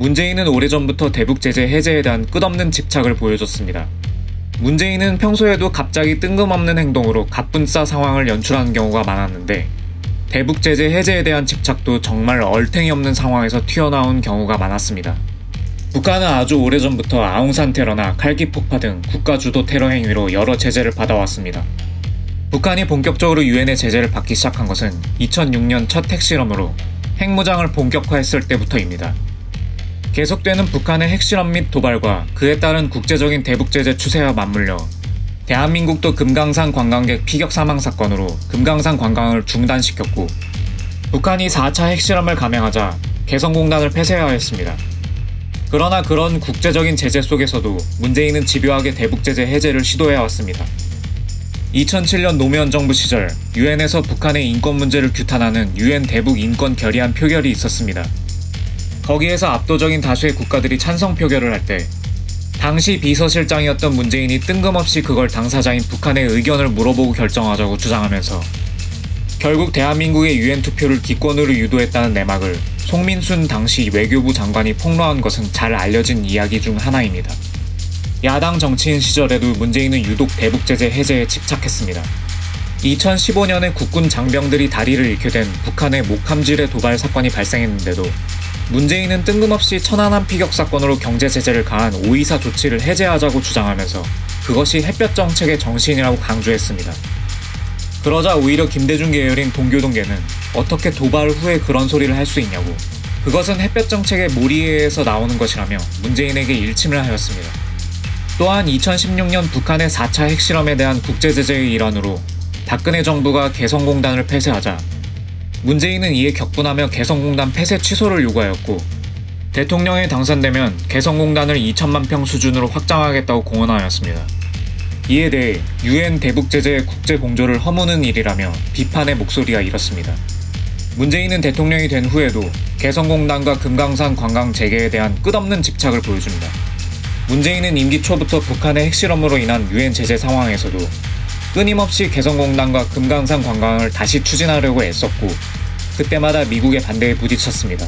문재인은 오래전부터 대북 제재 해제에 대한 끝없는 집착을 보여줬습니다. 문재인은 평소에도 갑자기 뜬금없는 행동으로 갑분싸 상황을 연출하는 경우가 많았는데 대북 제재 해제에 대한 집착도 정말 얼탱이 없는 상황에서 튀어나온 경우가 많았습니다. 북한은 아주 오래전부터 아웅산 테러나 칼기 폭파 등 국가 주도 테러 행위로 여러 제재를 받아왔습니다. 북한이 본격적으로 유엔의 제재를 받기 시작한 것은 2006년 첫 핵실험으로 핵무장을 본격화했을 때부터입니다. 계속되는 북한의 핵실험 및 도발과 그에 따른 국제적인 대북제재 추세와 맞물려 대한민국도 금강산 관광객 피격 사망 사건으로 금강산 관광을 중단시켰고 북한이 4차 핵실험을 감행하자 개성공단을 폐쇄해야 했습니다. 그러나 그런 국제적인 제재 속에서도 문재인은 집요하게 대북제재 해제를 시도해왔습니다. 2007년 노무현 정부 시절 유엔에서 북한의 인권 문제를 규탄하는 유엔 대북 인권 결의안 표결이 있었습니다. 거기에서 압도적인 다수의 국가들이 찬성 표결을 할 때 당시 비서실장이었던 문재인이 뜬금없이 그걸 당사자인 북한의 의견을 물어보고 결정하자고 주장하면서 결국 대한민국의 유엔 투표를 기권으로 유도했다는 내막을 송민순 당시 외교부 장관이 폭로한 것은 잘 알려진 이야기 중 하나입니다. 야당 정치인 시절에도 문재인은 유독 대북 제재 해제에 집착했습니다. 2015년에 국군 장병들이 다리를 잃게 된 북한의 목함질의 도발 사건이 발생했는데도 문재인은 뜬금없이 천안함 피격 사건으로 경제 제재를 가한 오이사 조치를 해제하자고 주장하면서 그것이 햇볕 정책의 정신이라고 강조했습니다. 그러자 오히려 김대중 계열인 동교동계는 어떻게 도발 후에 그런 소리를 할 수 있냐고 그것은 햇볕 정책의 몰이에서 나오는 것이라며 문재인에게 일침을 하였습니다. 또한 2016년 북한의 4차 핵실험에 대한 국제제재의 일환으로 박근혜 정부가 개성공단을 폐쇄하자 문재인은 이에 격분하며 개성공단 폐쇄 취소를 요구하였고 대통령에 당선되면 개성공단을 2천만 평 수준으로 확장하겠다고 공언하였습니다. 이에 대해 유엔 대북 제재의 국제 공조를 허무는 일이라며 비판의 목소리가 일었습니다. 문재인은 대통령이 된 후에도 개성공단과 금강산 관광 재개에 대한 끝없는 집착을 보여줍니다. 문재인은 임기 초부터 북한의 핵실험으로 인한 유엔 제재 상황에서도 끊임없이 개성공단과 금강산 관광을 다시 추진하려고 애썼고 그때마다 미국의 반대에 부딪혔습니다.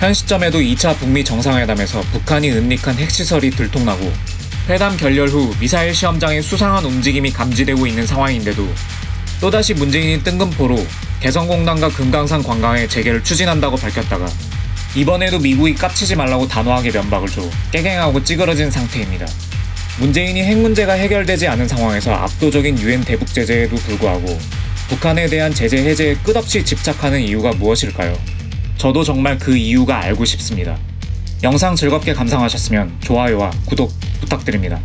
현 시점에도 2차 북미 정상회담에서 북한이 은닉한 핵시설이 들통나고 회담 결렬 후 미사일 시험장의 수상한 움직임이 감지되고 있는 상황인데도 또다시 문재인이 뜬금포로 개성공단과 금강산 관광의 재개를 추진한다고 밝혔다가 이번에도 미국이 깝치지 말라고 단호하게 면박을 줘 깨갱하고 찌그러진 상태입니다. 문재인이 핵 문제가 해결되지 않은 상황에서 압도적인 유엔 대북 제재에도 불구하고 북한에 대한 제재 해제에 끝없이 집착하는 이유가 무엇일까요? 저도 정말 그 이유가 알고 싶습니다. 영상 즐겁게 감상하셨으면 좋아요와 구독 부탁드립니다.